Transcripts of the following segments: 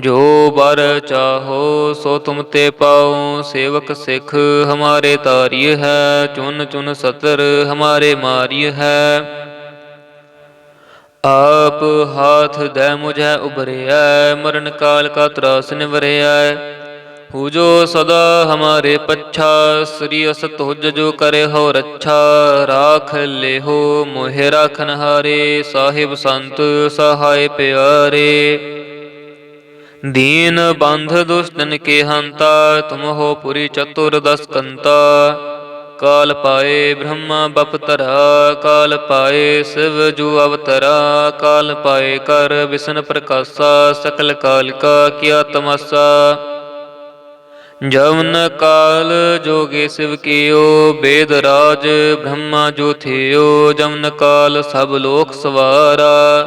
ਜੋ ਬਰ ਚਾਹੋ ਸੋ ਤੁਮ ਤੇ ਪਾਉ ਸੇਵਕ ਸਿੱਖ ਹਮਾਰੇ ਤਾਰਿਯ ਹੈ, ਚੁਨ ਚੁਨ ਸਤਰ ਹਮਾਰੇ ਮਾਰਿਯ ਹੈ। ਆਪ ਹਾਥ ਦੈ ਮੁਝੈ ਉਬਰਿਐ ਮਰਨ ਕਾਲ ਕਾ ਤਰਾਸ ਨਿਵਰਿਐ। ਹੂ ਜੋ ਸਦਾ ਹਮਾਰੇ ਪੱਛਾ, ਸ੍ਰੀ ਅਸ ਤੁਜ ਜੋ ਕਰੇ ਹੋ ਰੱਛਾ। ਰਾਖ ਲੇਹੋ ਮੋਹਿ ਰਾਖਨ ਹਾਰੇ ਸਾਹਿਬ ਸੰਤ ਸਹਾਇ ਪਿਆਰੇ। ਦੀਨ ਬੰਧ ਦੁਸ਼ਟਨ ਕੇ ਹੰਤਾ, ਤੁਮ ਹੋ ਪੁਰੀ ਚਤੁਰ ਦਸ ਕੰਤਾ। ਕਾਲ ਪਾਏ ਬ੍ਰਹਮਾ ਬਪਤਰਾ ਕਾਲ ਪਾਏ ਸਿਵ ਜੂ ਅਵਤਰਾ, ਕਾਲ ਪਾਏ ਕਰ ਵਿਸ਼ਨ ਪ੍ਰਕਾਸ਼ਾ, ਸਕਲ ਕਾਲ ਕਾ ਕੀਆ ਤਮਸਾ। ਜਵਨ ਕਾਲ ਜੋਗੇ ਸਿਵ ਕੀਓ, ਬੇਦ ਰਾਜ ਬ੍ਰਹਮਾ ਜੋ ਥਿਓ, ਜਵਨ ਕਾਲ ਸਭ ਲੋਕ ਸਵਾਰਾ।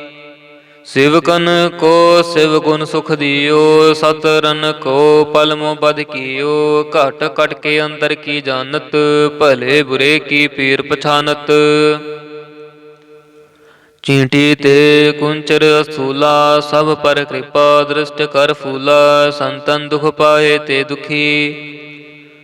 ਸਿਵਕਨ ਕੋ ਸਿਵ ਗੁਣ ਸੁਖ ਦਿਓ, ਸਤਰਨ ਕੋ ਪਲਮੋ ਬਦ ਕੀਓ। ਘਟ ਘਟ ਕੇ ਅੰਦਰ ਕੀ ਜਾਣਤ, ਭਲੇ ਬੁਰੇ ਕੀ ਪੀਰ ਪਛਾਨਤ। ਚੀਂਟੀ ਤੇ ਕੁੰਚਰ ਅਸੂਲਾ, ਸਭ ਪਰ ਕਿਰਪਾ ਦ੍ਰਿਸ਼ਟ ਕਰ ਫੂਲਾ, ਸੰਤਨ ਦੁਖ ਪਾਏ ਤੇ ਦੁਖੀ।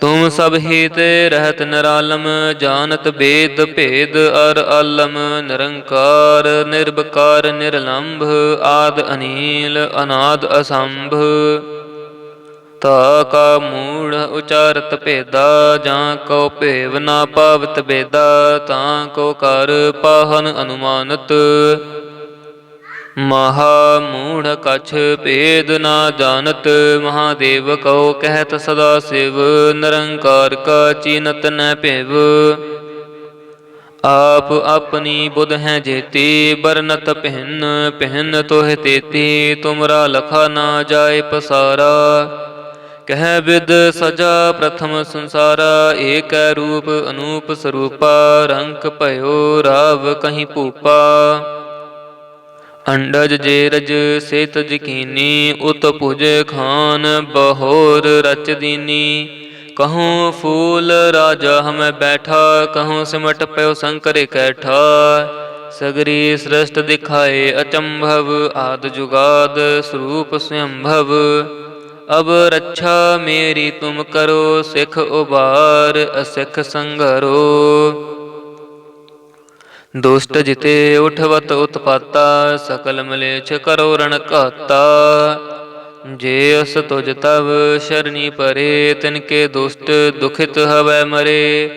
ਤੁਮ ਸਭ ਹੀ ਤੇ ਰਹਿਤ ਨਿਰਾਲਮ ਜਾਣਤ ਬੇਦ ਭੇਦ ਅਰ ਆਲਮ ਨਿਰੰਕਾਰ ਨਿਰਭਕਾਰ ਨਿਰਲੰਭ ਆਦ ਅਨੀਲ ਅਨਾਦ ਅਸੰਭ ਤਾ ਕਾ ਮੂੜ ਉਚਾਰਤ ਭੇਦਾ ਜਾਂ ਕੋ ਭੇਵ ਨਾ ਪਾਵਤ ਬੇਦਾ ਤਾਂ ਕੋ ਕਰ ਪਾਹਨ ਅਨੁਮਾਨਤ ਮਹਾ ਮੂੜ ਕਛ ਭੇਦ ਨਾ ਜਾਣਤ, ਮਹਾਦੇਵ ਕਉ ਕਹਿਤ ਸਦਾ ਸਿਵ, ਨਿਰੰਕਾਰ ਕਾ ਚੀਨਤ ਨ ਭੇਵ। ਆਪ ਆਪਣੀ ਬੁਧ ਹੈ ਜੇਤੀ, ਬਰਨਤ ਪਹਿਨ ਪਹਿਨ ਤੋਹਿ ਤੇਤੀ, ਤੁਮਰਾ ਲਖਾ ਨਾ ਜਾਏ ਪਸਾਰਾ। ਕਹਿ ਵਿਦ ਸਜਾ ਪ੍ਰਥਮ ਸੰਸਾਰਾ, ਏਕ ਰੂਪ ਅਨੂਪ ਸਰੂਪਾ ਰੰਕ ਭਇਓ ਰਾਵ ਕਹੀਂ ਭੂਪਾ। ਅੰਡਜ ਜੇਰਜ ਰਜ ਸੇ ਤਜ ਉਤ ਭੁਜ ਖਾਨ, ਬਹੋਰ ਰਚ ਦੀਨੀ। ਕਹੂੰ ਫੂਲ ਰਾਜਾ ਹਮੈ ਬੈਠਾ, ਕਹੂੰ ਸਿਮਟ ਪਇਓ ਸੰਕਰ ਕੈਠਾ। ਸਗਰੀ ਸ੍ਰਸ਼ਟ ਦਿਖਾਏ ਅਚੰਭਵ, ਆਦ ਜੁਗਾਦ ਸਰੂਪ ਸਯੰਭਵ ਅਬ ਰੱਛਾ ਮੇਰੀ ਤੁਮ ਕਰੋ, ਸਿਖ ਉਬਾਰ, ਅਸਿਖ ਸੰਗਰੋ। ਦੁਸ਼ਟ ਜਿਤੇ ਉਠਵਤ ਉਤਪਾਤਾ, ਸਕਲ ਮਲੇਛ ਕਰੋ ਰਣ ਘਾਤਾ। ਜੇ ਅਸ ਤੁਜ ਤਵ ਸ਼ਰਨੀ ਪਰੇ ਤਿਨ ਕੇ ਦੁਸ਼ਟ ਦੁਖਿਤ ਹਵੈ ਮਰੇ।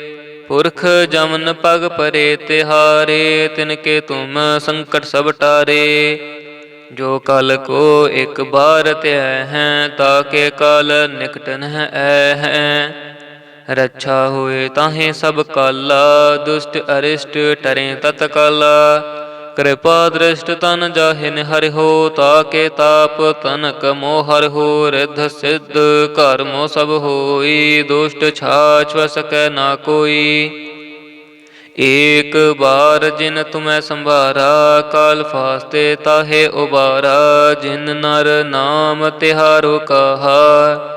ਪੁਰਖ ਜਮਨ ਪਗ ਪਰੇ, ਤਿਹਾਰੇ ਤਿਨ ਕੇ ਤੁਮ ਸੰਕਟ ਸਭ ਟਾਰੇ। ਜੋ ਕਲ ਕੋ ਇੱਕ ਬਾਰ ਧਿਆ ਹੈ ਤਾਕੇ ਕਲ ਨਿਕਟ ਨਹਿ ਐ ਹੈ। ਰੱਛਾ ਹੋਏ ਤਾਹੇ ਸਭ ਕਾਲਾ, ਦੁਸ਼ਟ ਅਰਿਸ਼ਟ ਟਰੇ ਤਤ ਕਿਰਪਾ ਦ੍ਰਿਸ਼ਟ ਤਨ ਜਾਹਿਨ ਹਰਿ ਹੋ, ਤਾਕੇ ਤਾਪ ਤਨਕ ਮੋਹ ਹਰਿ ਹੋ, ਰਿਧ ਸਿੱਧ ਘਰ ਸਭ ਹੋਈ, ਦੁਸ਼ਟ ਛਾਛ ਵ ਸਕੈ ਨਾ ਕੋਈ। ਏਕ ਬਾਰ ਜਿਨ ਤੁਮੈ ਸੰਭਾਰਾ, ਕਾਲ ਫਾਸਤੇ ਤਾਹੇ ਉਬਾਰਾ, ਜਿਨ ਨਰ ਨਾਮ ਤਿਹਾਰੋ ਕਹਾ।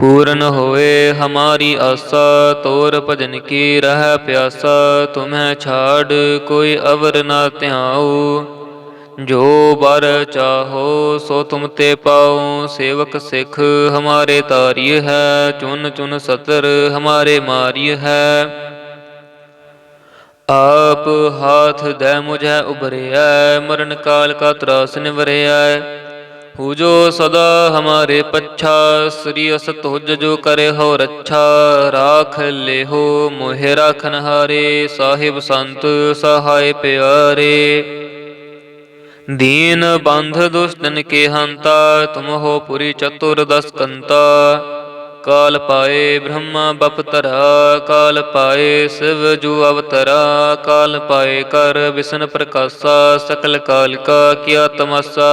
ਪੂਰਨ ਹੋਏ ਹਮਾਰੀ ਆਸਾ, ਤੋਰ ਭਜਨ ਕੀ ਰਹਿ ਪਿਆਸਾ, ਤੁਮਹਿ ਛਾੜ ਕੋਈ ਅਵਰ ਨਾ ਧਿਆਉ। ਜੋ ਬਰ ਚਾਹੋ, ਸੋ ਤੁਮ ਤੇ ਪਾਉ, ਸੇਵਕ ਸਿੱਖ ਹਮਾਰੇ ਤਾਰੀ ਹੈ, ਚੁਨ ਚੁਨ ਸਤਰ ਹਮਾਰੇ ਮਾਰੀ ਹੈ। ਆਪ ਹਾਥ ਦੇ ਮੁਝੈ ਉਬਰਿਐ ਮਰਨ ਕਾਲ ਕਾ ਤਰਾਸ ਨਿਵਰਿਐ ਹੂ ਸਦਾ ਹਮਾਰੇ ਪੱਛਾ ਸ੍ਰੀ ਅਸ ਤੁਜ ਜੋ ਕਰੇ ਹੋ ਰੱਛਾ ਰਾਖ ਲੇਹੋ ਮੋਹਿ ਰਾਖਨ ਹਾਰੇ ਸਾਹਿਬ ਸੰਤ ਸਹਾਇ ਪਿਆਰੇ ਦੀਨ ਬੰਧ ਦੁਸ਼ਟਨ ਕੇ ਹੰਤਾ ਤੁਮ ਹੋ ਪੁਰੀ ਚਤੁਰ ਦਸ ਕੰਤਾ ਕਾਲ ਪਾਏ ਬ੍ਰਹਮਾ ਬਪਤਰਾ ਕਾਲ ਪਾਏ ਸਿਵ ਜੂ ਅਵਤਰਾ ਕਾਲ ਪਾਏ ਕਰ ਵਿਸ਼ਨ ਪ੍ਰਕਾਸ਼ਾ ਸਕਲ ਕਾਲ ਕਾ ਕੀਆ ਤਮਸਾ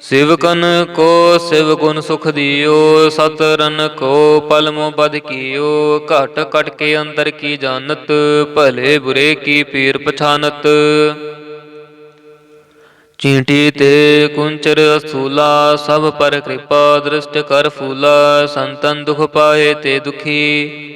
ਸਿਵਕਨ ਕੋ ਸਿਵ ਗੁਣ ਸੁਖ ਦਿਓ, ਸਤਰਨ ਕੋ ਪਲਮੋ ਬਦ ਕੀਓ। ਘਟ ਘਟ ਕੇ ਅੰਦਰ ਕੀ ਜਾਣਤ, ਭਲੇ ਬੁਰੇ ਕੀ ਪੀਰ ਪਛਾਨਤ। ਚੀਂਟੀ ਤੇ ਕੁੰਚਰ ਅਸੂਲਾ, ਸਭ ਪਰ ਕਿਰਪਾ ਦ੍ਰਿਸ਼ਟ ਕਰ ਫੂਲਾ, ਸੰਤਨ ਦੁਖ ਪਾਏ ਤੇ ਦੁਖੀ।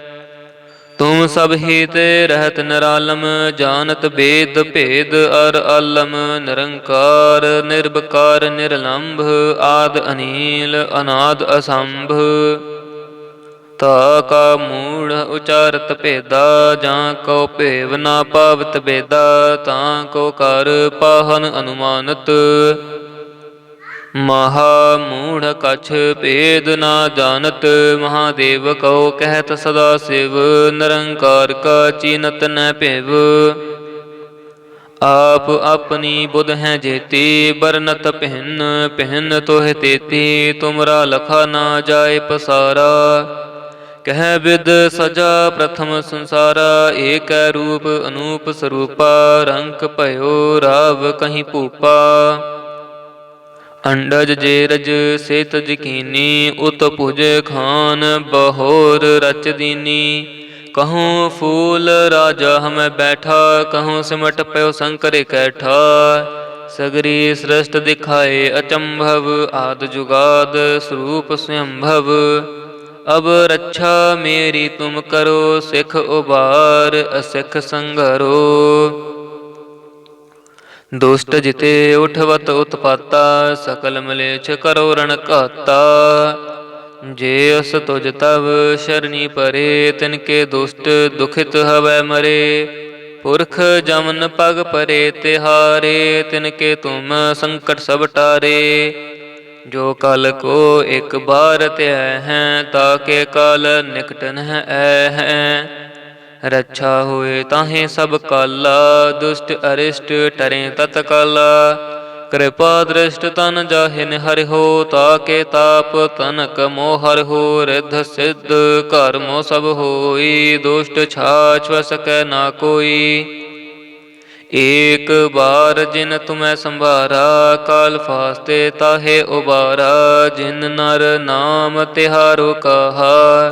ਤੁਮ ਸਭ ਹੀ ਤੇ ਰਹਿਤ ਨਿਰਾਲਮ, ਜਾਣਤ ਬੇਦ ਭੇਦ ਅਰ ਆਲਮ ਨਿਰੰਕਾਰ ਨਿਰਭਕਾਰ ਨਿਰਲੰਭ, ਆਦ ਅਨੀਲ, ਅਨਾਦ ਅਸੰਭ। ਤਾ ਕਾ ਮੂੜ ਉਚਾਰਤ ਭੇਦਾ, ਜਾਂ ਕੋ ਭੇਵ ਨਾ ਪਾਵਤ ਬੇਦਾ, ਤਾਂ ਕੋ ਕਰ ਪਾਹਨ ਅਨੁਮਾਨਤ। ਮਹਾ ਮੂੜ ਕਛ ਭੇਦ ਨਾ ਜਾਣਤ, ਮਹਾਦੇਵ ਕਉ ਕਹਿਤ ਸਦਾ ਸਿਵ, ਨਿਰੰਕਾਰ ਕਾ ਚੀਨਤ ਨ ਭੇਵ। ਆਪ ਆਪਣੀ ਬੁਧ ਹੈ ਜੇਤੀ ਬਰਨਤ ਪਹਿਨ ਪਹਿਨ ਤੋਹਿ ਤੇਤੀ, ਤੁਮਰਾ ਲਖਾ ਨਾ ਜਾਏ ਪਸਾਰਾ। ਕਹਿ ਵਿਦ ਸਜਾ ਪ੍ਰਥਮ ਸੰਸਾਰਾ, ਏਕੈ ਰੂਪ ਅਨੂਪ ਸਰੂਪਾ ਰੰਕ ਭਇਓ ਰਾਵ ਕਹੀਂ ਭੂਪਾ। ਅੰਡਜ ਜੇਰਜ ਸੇਤ ਜਕੀਨੀ, ਉਤ ਭੁਜ ਖਾਨ, ਬਹੋਰ ਰਚ ਦੀਨੀ। ਕਹੂੰ ਫੂਲ ਰਾਜਾ ਹਮੈ ਬੈਠਾ, ਕਹੂੰ ਸਿਮਟ ਪਇਓ ਸੰਕਰ ਕੈਠਾ। ਸਗਰੀ ਸ੍ਰਸ਼ਟ ਦਿਖਾਏ ਅਚੰਭਵ, ਆਦ ਜੁਗਾਦ ਸਰੂਪ ਸਵੰਭਵ ਅਬ ਰੱਛਾ ਮੇਰੀ ਤੁਮ ਕਰੋ, ਸਿੱਖ ਉਬਾਰ ਅਸਿੱਖ ਸੰਗਰੋ ਦੁਸ਼ਟ ਜਿਤੇ ਉਠਵਤ ਉਤਪਾਤਾ, ਸਕਲ ਮਲੇਛ ਕਰੋ ਰਣ ਘਾਤਾ। ਜੇ ਅਸ ਤੁਜ ਤਵ ਸ਼ਰਨੀ ਪਰੇ ਤਿਨ ਕੇ ਦੁਸ਼ਟ ਦੁਖਿਤ ਹਵੈ ਮਰੇ। ਪੁਰਖ ਜਮਨ ਪਗ ਪਰੇ ਤਿਹਾਰੇ ਤਿਨ ਕੇ ਤੁਮ ਸੰਕਟ ਸਭ ਟਾਰੇ। ਜੋ ਕਲ ਕੋ ਇੱਕ ਬਾਰ ਧਿਆ ਹੈ ਤਾਕੇ ਕਲ ਨਿਕਟ ਨਹਿ ਐ ਹੈ। ਰੱਛਾ ਹੋਏ ਤਾਹੇ ਸਭ ਕਾਲਾ, ਦੁਸ਼ਟ ਅਰਿਸ਼ਟ ਟਰੇ ਤਤ ਕਿਰਪਾ ਦ੍ਰਿਸ਼ਟ ਤਨ ਜਾਹਿਨ ਹਰਿ ਹੋ, ਤਾਕੇ ਤਾਪ ਤਨਕ ਮੋਹ ਹਰਿ ਹੋ, ਰਿਧ ਸਿੱਧ ਘਰ ਮੋ ਸਭ ਹੋਈ, ਦੁਸ਼ਟ ਛਾਛ ਵ ਸਕੈ ਨਾ ਕੋਈ। ਏਕ ਬਾਰ ਜਿਨ ਤੁਮੈ ਸੰਭਾਰਾ, ਕਾਲ ਫਾਸਤੇ ਤਾਹੇ ਉਬਾਰਾ, ਜਿਨ ਨਰ ਨਾਮ ਤਿਹਾਰੋ ਕਹਾ।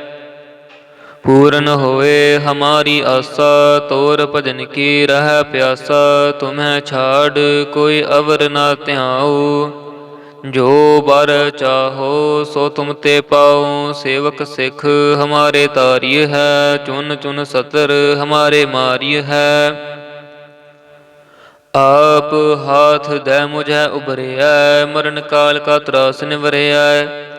ਪੂਰਨ ਹੋਏ ਹਮਾਰੀ ਆਸਾ, ਤੋਰ ਭਜਨ ਕੀ ਰਹਿ ਪਿਆਸਾ, ਤੁਮਹਿ ਛਾੜ ਕੋਈ ਅਵਰ ਨਾ ਧਿਆਉ। ਜੋ ਬਰ ਚਾਹੋ, ਸੋ ਤੁਮ ਤੇ ਪਾਉ, ਸੇਵਕ ਸਿੱਖ ਹਮਾਰੇ ਤਾਰੀ ਹੈ, ਚੁਨ ਚੁਨ ਸਤਰ ਹਮਾਰੇ ਮਾਰੀ ਹੈ। ਆਪ ਹਾਥ ਦੇ ਮੁਝੈ ਉਭਰਿਆ ਮਰਨ ਕਾਲ ਕਾ ਤਰਾਸ ਨਿਵਰਿਐ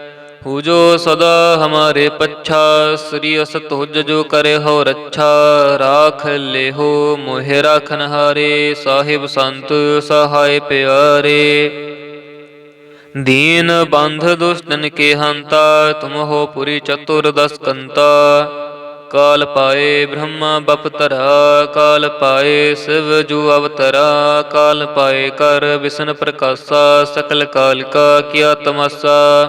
ਹੂ ਸਦਾ ਹਮਾਰੇ ਪੱਛਾ, ਸ੍ਰੀ ਅਸ ਤੁਜ ਜੋ ਕਰੇ ਹੋ ਰੱਛਾ, ਰਾਖ ਲੇਹੋ ਮੋਹਿ ਰਾਖਨ ਹਾਰੇ ਸਾਹਿਬ ਸੰਤ ਸਹਾਇ ਪਿਆਰੇ। ਦੀਨ ਬੰਧ ਦੁਸ਼ਟਨ ਕੇ ਹੰਤਾ, ਤੁਮ ਹੋ ਪੁਰੀ ਚਤੁਰ ਦਸ ਕੰਤਾ। ਕਾਲ ਪਾਏ ਬ੍ਰਹਮਾ ਬਪਤਰਾ ਕਾਲ ਪਾਏ ਸਿਵ ਜੂ ਅਵਤਰਾ, ਕਾਲ ਪਾਏ ਕਰ ਵਿਸ਼ਨ ਪ੍ਰਕਾਸ਼ਾ, ਸਕਲ ਕਾਲ ਕਾ ਕੀਆ ਤਮਸਾ।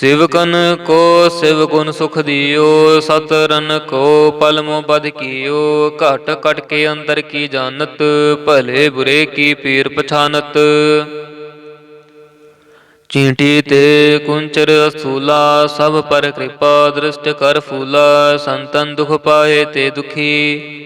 ਸਿਵਕਨ ਕੋ ਸਿਵ ਗੁਣ ਸੁਖ ਦਿਓ, ਸਤਰਨ ਕੋ ਪਲ ਬਦ ਕੀਓ। ਘਟ ਘਟ ਕੇ ਅੰਦਰ ਕੀ ਜਾਣਤ, ਭਲੇ ਬੁਰੇ ਕੀ ਪੀਰ ਪਛਾਨਤ। ਚੀਂਟੀ ਤੇ ਕੁੰਚਰ ਅਸੂਲਾ, ਸਭ ਪਰ ਕਿਰਪਾ ਦ੍ਰਿਸ਼ਟ ਕਰ ਫੂਲਾ, ਸੰਤਨ ਦੁਖ ਪਾਏ ਤੇ ਦੁਖੀ।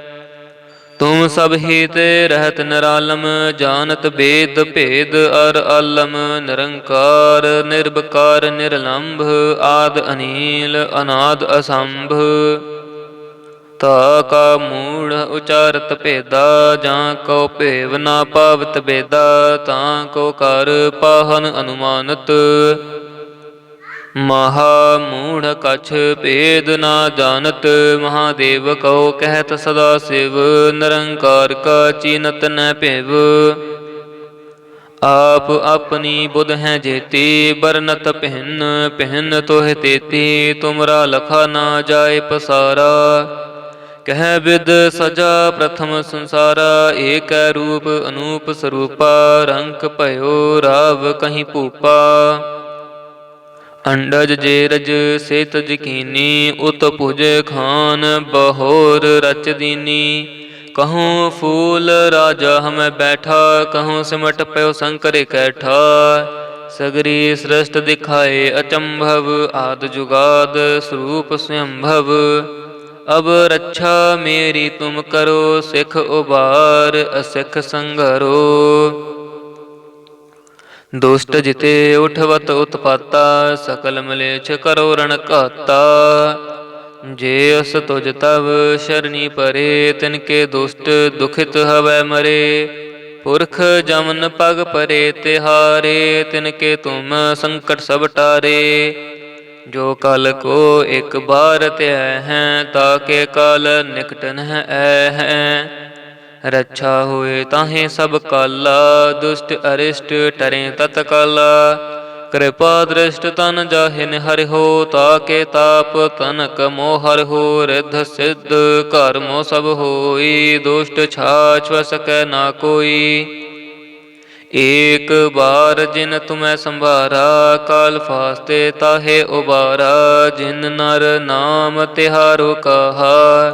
ਤੁਮ ਸਭ ਹੀ ਤੇ ਰਹਿਤ ਨਿਰਾਲਮ, ਜਾਣਤ ਬੇਦ ਭੇਦ ਅਰ ਆਲਮ ਨਿਰੰਕਾਰ ਨਿਰਭਕਾਰ ਨਿਰਲੰਭ, ਆਦ ਅਨੀਲ, ਅਨਾਦ ਅਸੰਭ। ਤਾ ਕਾ ਮੂੜ ਉਚਾਰਤ ਭੇਦਾ, ਜਾਂ ਕੋ ਭੇਵ ਨਾ ਪਾਵਤ ਬੇਦਾ, ਤਾਂ ਕੋ ਕਰ ਪਾਹਨ ਅਨੁਮਾਨਤ। ਮਹਾ ਮੂੜ ਕਛ ਭੇਦ ਨਾ ਜਾਣਤ, ਮਹਾਦੇਵ ਕਉ ਕਹਿਤ ਸਦਾ ਸਿਵ, ਨਿਰੰਕਾਰ ਕਾ ਚੀਨਤ ਨ ਭਿਵ। ਆਪ ਆਪਣੀ ਬੁਧ ਹੈ ਜੇਤੀ ਬਰਨਤ ਪਹਿਨ ਪਹਿਨ ਤੋਹਿ ਤੇਤੀ, ਤੁਮਰਾ ਲਖਾ ਨਾ ਜਾਏ ਪਸਾਰਾ। ਕਹਿ ਵਿਦ ਸਜਾ ਪ੍ਰਥਮ ਸੰਸਾਰਾ, ਏਕੈ ਰੂਪ ਅਨੂਪ ਸਰੂਪਾ ਰੰਕ ਭਇਓ ਰਾਵ ਕਹੀਂ ਭੂਪਾ। ਅੰਡਜ ਜੇਰਜ ਸੇਤ ਜਕੀਨੀ, ਉਤ ਭੁਜ ਖਾਨ, ਬਹੋਰ ਰਚ ਦੀਨੀ। ਕਹੂੰ ਫੂਲ ਰਾਜਾ ਹਮੈ ਬੈਠਾ, ਕਹੂੰ ਸਿਮਟ ਪਇਓ ਸੰਕਰ ਕੈਠਾ। ਸਗਰੀ ਸ੍ਰਸ਼ਟ ਦਿਖਾਏ ਅਚੰਭਵ, ਆਦ ਜੁਗਾਦ ਸਰੂਪ ਸਯੰਭਵ ਅਬ ਰੱਛਾ ਮੇਰੀ ਤੁਮ ਕਰੋ, ਸਿਖ ਉਬਾਰ ਅਸਿਖ ਸੰਗਰੋ ਦੁਸ਼ਟ ਜਿਤੇ ਉਠਵਤ ਉਤਪਾਤਾ, ਸਕਲ ਮਲੇਛ ਕਰੋ ਰਣ ਘਾਤਾ। ਜੇ ਅਸ ਤੁਜ ਤਵ ਸ਼ਰਨੀ ਪਰੇ ਤਿਨ ਕੇ ਦੁਸ਼ਟ ਦੁਖਿਤ ਹਵੈ ਮਰੇ। ਪੁਰਖ ਜਮਨ ਪਗ ਪਰੇ ਤਿਹਾਰੇ ਤਿਨ ਕੇ ਤੁਮ ਸੰਕਟ ਸਭ ਟਾਰੇ। ਜੋ ਕਲ ਕੋ ਇੱਕ ਬਾਰ ਧਿਆ ਹੈ ਤਾਕੇ ਕਲ ਨਿਕਟ ਨਹਿ ਐ ਹੈ। ਰੱਛਾ ਹੋਏ ਤਾਹੇ ਸਭ ਕਾਲਾ, ਦੁਸ਼ਟ ਅਰਿਸ਼ਟ ਟਰੇ ਤਤ ਕਿਰਪਾ ਦ੍ਰਿਸ਼ਟ ਤਨ ਜਾਹਿਨ ਹਰਿ ਹੋ, ਤਾਕੇ ਤਾਪ ਤਨਕ ਮੋਹ ਹਰਿ ਹੋ, ਰਿਧ ਸਿੱਧ ਘਰ ਸਭ ਹੋਈ, ਦੁਸ਼ਟ ਛਾਛ ਸਕੈ ਨਾ ਕੋਈ। ਏਕ ਬਾਰ ਜਿਨ ਤੁਮੈ ਸੰਭਾਰਾ, ਕਾਲ ਫਾਸਤੇ ਤਾਹੇ ਉਬਾਰਾ, ਜਿਨ ਨਰ ਨਾਮ ਤਿਹਾਰੋ ਕਹਾ।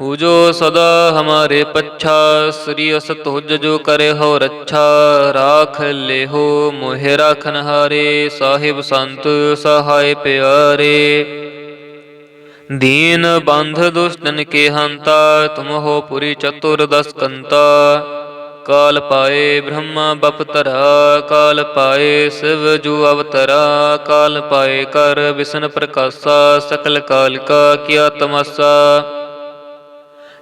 ਹੂ ਸਦਾ ਹਮਾਰੇ ਪੱਛਾ, ਸ੍ਰੀ ਅਸ ਤੁਜ ਜੋ ਕਰੇ ਹੋ ਰੱਛਾ, ਰਾਖ ਲੇਹੋ ਮੋਹਿ ਰਾਖਨ ਹਾਰੇ, ਸਾਹਿਬ ਸੰਤ ਸਹਾਇ ਪਿਆਰੇ। ਦੀਨ ਬੰਧ ਦੁਸ਼ਟਨ ਕੇ ਹੰਤਾ, ਤੁਮ ਹੋ ਪੁਰੀ ਚਤੁਰ ਦਸ ਕੰਤਾ। ਕਾਲ ਪਾਏ ਬ੍ਰਹਮਾ ਬਪਤਰਾ ਕਾਲ ਪਾਏ ਸਿਵ ਜੂ ਅਵਤਰਾ, ਕਾਲ ਪਾਏ ਕਰ ਵਿਸ਼ਨ ਪ੍ਰਕਾਸ਼ਾ, ਸਕਲ ਕਾਲ ਕਾ ਕੀਆ ਤਮਸਾ।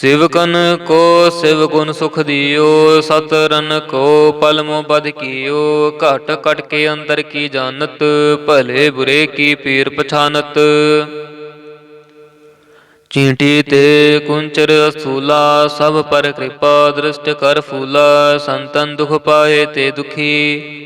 ਸਿਵਕਨ ਕੋ ਸਿਵ ਗੁਣ ਸੁਖ ਦਿਓ, ਸਤਰਨ ਕੋ ਪਲਮੋ ਬਦ ਕੀਓ, ਘਟ ਘਟ ਕੇ ਅੰਦਰ ਕੀ ਜਾਣਤ, ਭਲੇ ਬੁਰੇ ਕੀ ਪੀਰ ਪਛਾਨਤ। ਚੀਂਟੀ ਤੇ ਕੁੰਚਰ ਅਸੂਲਾ, ਸਭ ਪਰ ਕਿਰਪਾ ਦ੍ਰਿਸ਼ਟ ਕਰ ਫੂਲਾ, ਸੰਤਨ ਦੁਖ ਪਾਏ ਤੇ ਦੁਖੀ।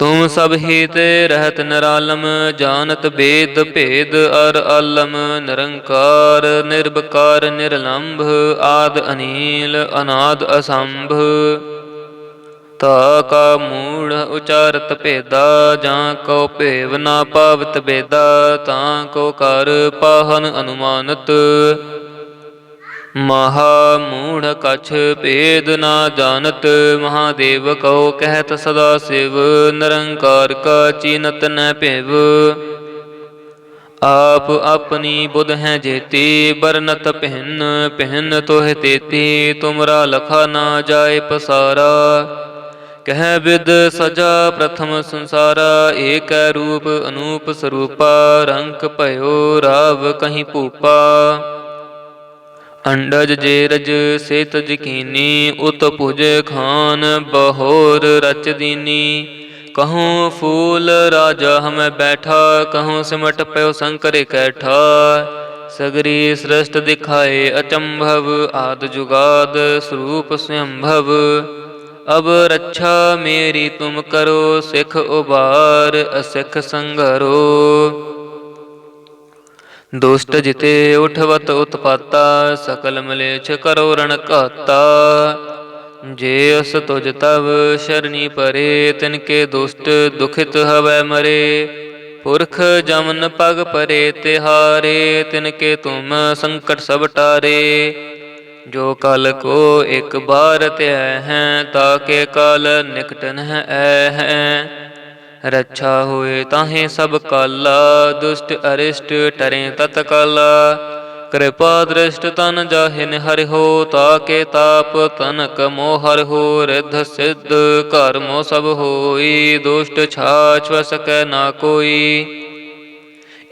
ਤੁਮ ਸਭ ਹੀ ਤੇ ਰਹਿਤ ਨਿਰਾਲਮ ਜਾਣਤ ਬੇਦ ਭੇਦ ਅਰ ਆਲਮ ਨਿਰੰਕਾਰ ਨਿਰਭਕਾਰ ਨਿਰਲੰਭ ਆਦ ਅਨੀਲ ਅਨਾਦ ਅਸੰਭ ਤਾ ਕਾ ਮੂੜ ਉਚਾਰਤ ਭੇਦਾ ਜਾਂ ਕੋ ਭੇਵ ਨਾ ਪਾਵਤ ਬੇਦਾ ਤਾਂ ਕੋ ਕਰ ਪਾਹਨ ਅਨੁਮਾਨਤ ਮਹਾ ਮੂੜ ਕਛ ਭੇਦ ਨਾ ਜਾਣਤ, ਮਹਾਦੇਵ ਕਉ ਕਹਿਤ ਸਦਾ ਸਿਵ, ਨਿਰੰਕਾਰ ਕਾ ਚੀਨਤ ਨ ਭੇਵ। ਆਪ ਆਪਣੀ ਬੁਧ ਹੈ ਜੇਤੀ ਬਰਨਤ ਪਹਿਨ ਪਹਿਨ ਤੋਹਿ ਤੇਤੀ, ਤੁਮਰਾ ਲਖਾ ਨਾ ਜਾਏ ਪਸਾਰਾ। ਕਹਿ ਵਿਦ ਸਜਾ ਪ੍ਰਥਮ ਸੰਸਾਰਾ, ਏਕੈ ਰੂਪ ਅਨੂਪ ਸਰੂਪਾ ਰੰਕ ਭਇਓ ਰਾਵ ਕਹੀਂ ਭੂਪਾ। ਅੰਡਜ ਜੇਰਜ ਸੇਤ ਜਕੀਨੀ, ਉਤ ਭੁਜ ਖਾਨ, ਬਹੋਰ ਰਚ ਦੀਨੀ। ਕਹੂੰ ਫੂਲ ਰਾਜਾ ਹਮੈ ਬੈਠਾ, ਕਹੂੰ ਸਿਮਟ ਪਿਓ ਸੰਕਰ ਕੈਠਾ। ਸਗਰੀ ਸ੍ਰਸ਼ਟ ਦਿਖਾਏ ਅਚੰਭਵ, ਆਦ ਜੁਗਾਦ ਸਰੂਪ ਸੰਭਵ। ਅਬ ਰੱਛਾ ਮੇਰੀ ਤੁਮ ਕਰੋ, ਸਿਖ ਉਬਾਰ ਅਸਿਖ ਸੰਗਰੋ। ਦੁਸ਼ਟ ਜਿਤੇ ਉਠਵਤ ਉਤਪਾਤਾ, ਸਕਲ ਮਲੇਛ ਕਰੋ ਰਣ ਘਾਤਾ। ਜੇ ਅਸ ਤੁਜ ਤਵ ਸ਼ਰਨੀ ਪਰੇ, ਤਿਨ ਕੇ ਦੁਸ਼ਟ ਦੁਖਿਤ ਹਵੈ ਮਰੇ। ਪੁਰਖ ਜਮਨ ਪਗ ਪਰੇ ਤਿਹਾਰੇ, ਤਿਨ ਕੇ ਤੁਮ ਸੰਕਟ ਸਭ ਟਾਰੇ। ਜੋ ਕਲ ਕੋ ਇੱਕ ਬਾਰ ਧਿਆ ਹੈ ਤਾਕੇ ਕਲ ਨਿਕਟ ਨਹਿ ਐ ਹੈ। ਰੱਛਾ ਹੋਏ ਤਾਹੇ ਸਭ ਕਾਲਾ, ਦੁਸ਼ਟ ਅਰਿਸ਼ਟ ਟਰੇ ਤਤ ਕਾਲਾ ਕਿਰਪਾ ਦ੍ਰਿਸ਼ਟ ਤਨ ਜਾਹਿਨ ਹਰਿ ਹੋ, ਤਾਕੇ ਤਾਪ ਤਨਕ ਮੋਹ ਹਰਿ ਹੋ, ਰਿਧ ਸਿੱਧ ਘਰ ਮੋ ਸਭ ਹੋਈ, ਦੁਸ਼ਟ ਛਾਛ ਵਸਕੈ ਨਾ ਕੋਈ।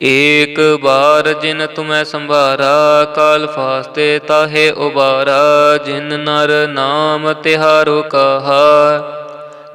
ਏਕ ਬਾਰ ਜਿਨ ਤੁਮੈ ਸੰਭਾਰਾ, ਕਾਲ ਫਾਸਤੇ ਤਾਹੇ ਉਬਾਰਾ, ਜਿਨ ਨਰ ਨਾਮ ਤਿਹਾਰੋ ਕਹਾ।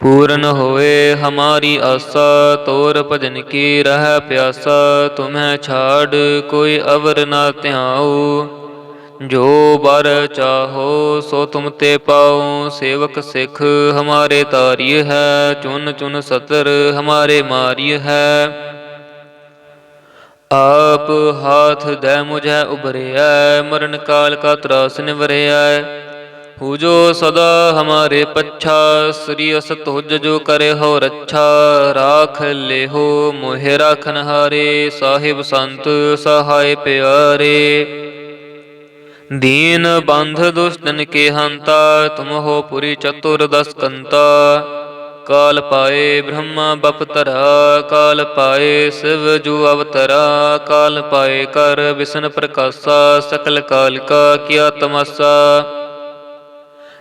ਪੂਰਨ ਹੋਏ ਹਮਾਰੀ ਆਸਾ, ਤੋਰ ਭਜਨ ਕੀ ਰਹਿ ਪਿਆਸਾ, ਤੁਮਹਿ ਛਾੜ ਕੋਈ ਅਵਰ ਨਾ ਧਿਆਉ। ਜੋ ਬਰ ਚਾਹੋ, ਸੋ ਤੁਮ ਤੇ ਪਾਉ, ਸੇਵਕ ਸਿੱਖ ਹਮਾਰੇ ਤਾਰੀ ਹੈ ਚੁਨ ਚੁਨ ਸਤਰ ਹਮਾਰੇ ਮਾਰੀ ਹੈ। ਆਪ ਹਾਥ ਦੇ ਮੁਝੈ ਉਭਰਿਆ ਮਰਨ ਕਾਲ ਕਾ ਤਰਾਸ ਨਿਵਰਿਆ ਹੂ ਸਦਾ ਹਮਾਰੇ ਪੱਛਾ, ਸ੍ਰੀ ਅਸ ਤੁਜ ਜੋ ਕਰੇ ਹੋ ਰੱਛਾ, ਰਾਖ ਲੇਹੋ ਮੋਹਿ ਰਾਖਨ ਹਾਰੇ, ਸਾਹਿਬ ਸੰਤ ਸਹਾਇ ਪਿਆਰੇ। ਦੀਨ ਬੰਧ ਦੁਸ਼ਟਨ ਕੇ ਹੰਤਾ, ਤੁਮ ਹੋ ਪੁਰੀ ਚਤੁਰ ਦਸ ਕੰਤਾ। ਕਾਲ ਪਾਏ ਬ੍ਰਹਮਾ ਬਪਤਰਾ ਕਾਲ ਪਾਏ ਸਿਵ ਜੂ ਅਵਤਰਾ, ਕਾਲ ਪਾਏ ਕਰ ਵਿਸ਼ਨ ਪ੍ਰਕਾਸ਼ਾ, ਸਕਲ ਕਾਲ ਕਾ ਕੀਆ ਤਮਸਾ।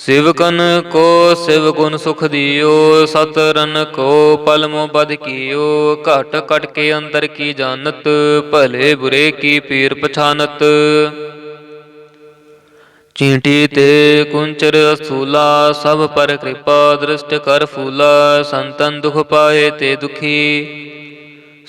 ਸਿਵਕਨ ਕੋ ਸਿਵ ਗੁਣ ਸੁਖ ਦਿਓ, ਸਤਰਨ ਕੋ ਪਲ ਬਦ ਕੀਓ, ਘਟ ਘਟ ਕੇ ਅੰਦਰ ਕੀ ਜਾਣਤ, ਭਲੇ ਬੁਰੇ ਕੀ ਪੀਰ ਪਛਾਨਤ। ਚੀਂਟੀ ਤੇ ਕੁੰਚਰ ਅਸੂਲਾ, ਸਭ ਪਰ ਕਿਰਪਾ ਦ੍ਰਿਸ਼ਟ ਕਰ ਫੂਲਾ, ਸੰਤਨ ਦੁਖ ਪਾਏ ਤੇ ਦੁਖੀ।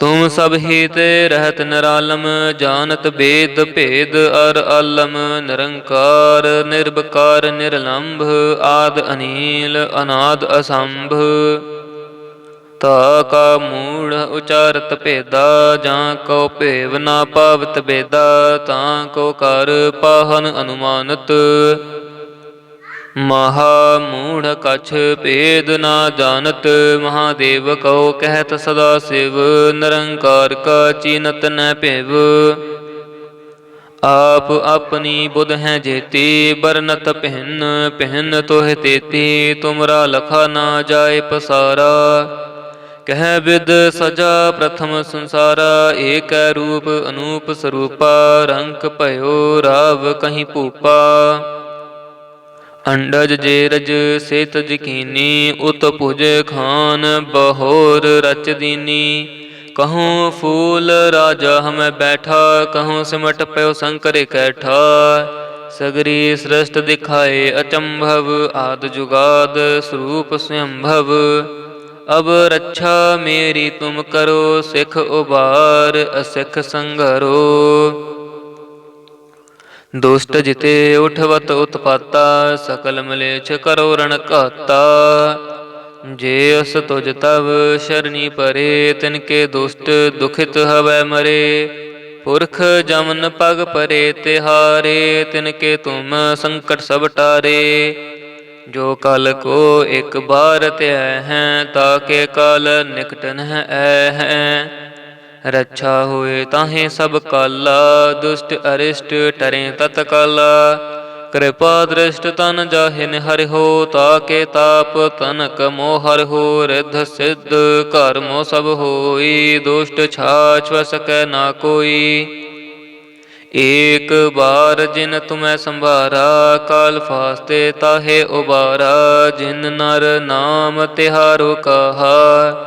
ਤੁਮ ਸਭ ਹੀ ਤੇ ਰਹਿਤ ਨਿਰਾਲਮ ਜਾਣਤ ਬੇਦ ਭੇਦ ਅਰ ਆਲਮ ਨਿਰੰਕਾਰ ਨਿਰਭਕਾਰ ਨਿਰਲੰਭ ਆਦ ਅਨੀਲ ਅਨਾਦ ਅਸੰਭ ਤਾ ਕਾ ਮੂੜ ਉਚਾਰਤ ਭੇਦਾ ਜਾਂ ਕੋ ਭੇਵ ਨਾ ਪਾਵਤ ਬੇਦਾ ਤਾਂ ਕੋ ਕਰ ਪਾਹਨ ਅਨੁਮਾਨਤ ਮਹਾ ਮੂੜ ਕਛ ਭੇਦ ਨਾ ਜਾਣਤ, ਮਹਾਦੇਵ ਕਉ ਕਹਿਤ ਸਦਾ ਸਿਵ, ਨਿਰੰਕਾਰ ਕਾ ਚੀਨਤ ਨ ਭੇਵ। ਆਪ ਆਪਣੀ ਬੁਧ ਹੈ ਜੇਤੀ ਬਰਨਤ ਪਹਿਨ ਪਹਿਨ ਤੋਹਿ ਤੇਤੀ, ਤੁਮਰਾ ਲਖਾ ਨਾ ਜਾਏ ਪਸਾਰਾ। ਕਹਿ ਵਿਦ ਸਜਾ ਪ੍ਰਥਮ ਸੰਸਾਰਾ, ਏਕੈ ਰੂਪ ਅਨੂਪ ਸਰੂਪਾ ਰੰਕ ਭਇਓ ਰਾਵ ਕਹੀਂ ਭੂਪਾ। ਅੰਡਜ ਜੇਰਜ ਸੇਤ ਜਕੀਨੀ, ਉਤ ਭੁਜ ਖਾਨ, ਬਹੋਰ ਰਚ ਦੀਨੀ। ਕਹੂੰ ਫੂਲ ਰਾਜਾ ਹਮੈ ਬੈਠਾ, ਕਹੂੰ ਸਿਮਟ ਪਿਓ ਸ਼ੰਕਰੇ ਕੈਠਾ। ਸਗਰੀ ਸ੍ਰਸ਼ਟ ਦਿਖਾਏ ਅਚੰਭਵ, ਆਦ ਜੁਗਾਦ ਸਰੂਪ ਸਯੰਭਵ ਅਬ ਰੱਛਾ ਮੇਰੀ ਤੁਮ ਕਰੋ, ਸਿਖ ਉਬਾਰ ਅਸਿਖ ਸੰਗਰੋ। ਦੁਸ਼ਟ ਜਿਤੇ ਉਠਵਤ ਉਤਪਾਤਾ, ਸਕਲ ਮਲੇਛ ਕਰੋ ਰਣ ਘਾਤਾ। ਜੇ ਅਸ ਤੁਜ ਤਵ ਸ਼ਰਨੀ ਪਰੇ, ਤਿਨ ਕੇ ਦੁਸ਼ਟ ਦੁਖਿਤ ਹਵੈ ਮਰੇ। ਪੁਰਖ ਜਮਨ ਪਗ ਪਰੇ ਤਿਹਾਰੇ, ਤਿਨ ਕੇ ਤੁਮ ਸੰਕਟ ਸਭ ਟਾਰੇ। ਜੋ ਕਲ ਕੋ ਇੱਕ ਬਾਰ ਧਿਆ ਹੈ ਤਾਕੇ ਕਲ ਨਿਕਟ ਨਹਿ ਐ ਹੈ। ਰੱਛਾ ਹੋਏ ਤਾਹੇ ਸਭ ਕਾਲਾ, ਦੁਸ਼ਟ ਅਰਿਸ਼ਟ ਟਰੇ ਤਤ ਕਾਲਾ। ਕਿਰਪਾ ਦ੍ਰਿਸ਼ਟ ਤਨ ਜਾਹਿਨ ਹਰਿ ਹੋ, ਤਾਕੇ ਤਾਪ ਤਨਕ ਮੋਹਰ ਹੋ, ਰਿਧ ਸਿੱਧ ਘਰ ਸਭ ਹੋਈ, ਦੁਸ਼ਟ ਛਾਛ ਵਸਕੈ ਨਾ ਕੋਈ। ਏਕ ਬਾਰ ਜਿਨ ਤੁਮੈ ਸੰਭਾਰਾ, ਕਾਲ ਫਾਸਤੇ ਤਾਹੇ ਉਬਾਰਾ, ਜਿਨ ਨਰ ਨਾਮ ਤਿਹਾਰੋ ਕਹਾ।